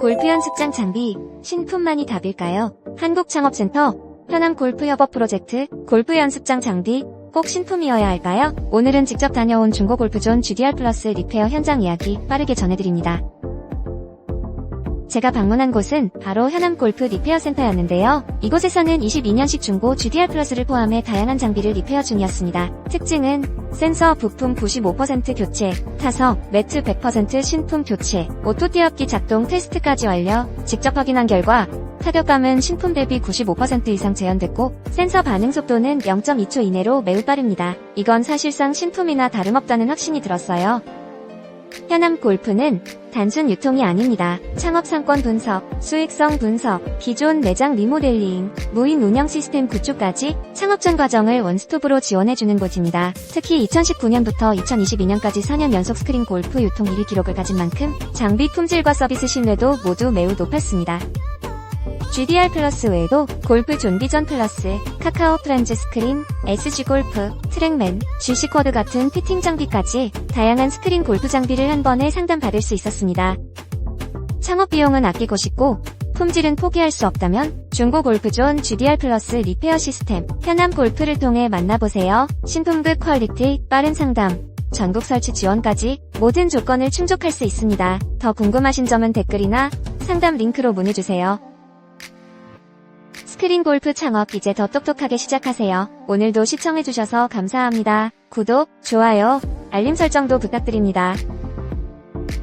골프 연습장 장비, 신품만이 답일까요? 한국창업센터, 현암 골프협업 프로젝트, 골프 연습장 장비, 꼭 신품이어야 할까요? 오늘은 직접 다녀온 중고골프존 GDR 플러스 리페어 현장 이야기 빠르게 전해드립니다. 제가 방문한 곳은 바로 현암 골프 리페어 센터였는데요. 이곳에서는 22년식 중고 GDR 플러스를 포함해 다양한 장비를 리페어 중이었습니다. 특징은 센서 부품 95% 교체, 타석, 매트 100% 신품 교체, 오토 띄업기 작동 테스트까지 완료, 직접 확인한 결과 타격감은 신품 대비 95% 이상 재현됐고 센서 반응 속도는 0.2초 이내로 매우 빠릅니다. 이건 사실상 신품이나 다름없다는 확신이 들었어요. 현암 골프는 단순 유통이 아닙니다. 창업 상권 분석, 수익성 분석, 기존 매장 리모델링, 무인 운영 시스템 구축까지 창업 전 과정을 원스톱으로 지원해주는 곳입니다. 특히 2019년부터 2022년까지 4년 연속 스크린 골프 유통 1위 기록을 가진 만큼 장비 품질과 서비스 신뢰도 모두 매우 높았습니다. GDR 플러스 외에도 골프 존비전 플러스, 카카오 프렌즈 스크린, SG 골프, 트랙맨, GC 쿼드 같은 피팅 장비까지 다양한 스크린 골프 장비를 한 번에 상담받을 수 있었습니다. 창업 비용은 아끼고 싶고 품질은 포기할 수 없다면 중고 골프존 GDR 플러스 리페어 시스템 현암 골프를 통해 만나보세요. 신품급 퀄리티, 빠른 상담, 전국 설치 지원까지 모든 조건을 충족할 수 있습니다. 더 궁금하신 점은 댓글이나 상담 링크로 문의주세요. 스크린 골프 창업 이제 더 똑똑하게 시작하세요. 오늘도 시청해주셔서 감사합니다. 구독, 좋아요, 알림 설정도 부탁드립니다.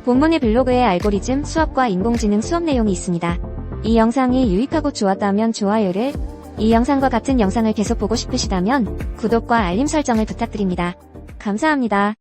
본문의 블로그에 알고리즘 수업과 인공지능 수업 내용이 있습니다. 이 영상이 유익하고 좋았다면 좋아요를, 이 영상과 같은 영상을 계속 보고 싶으시다면 구독과 알림 설정을 부탁드립니다. 감사합니다.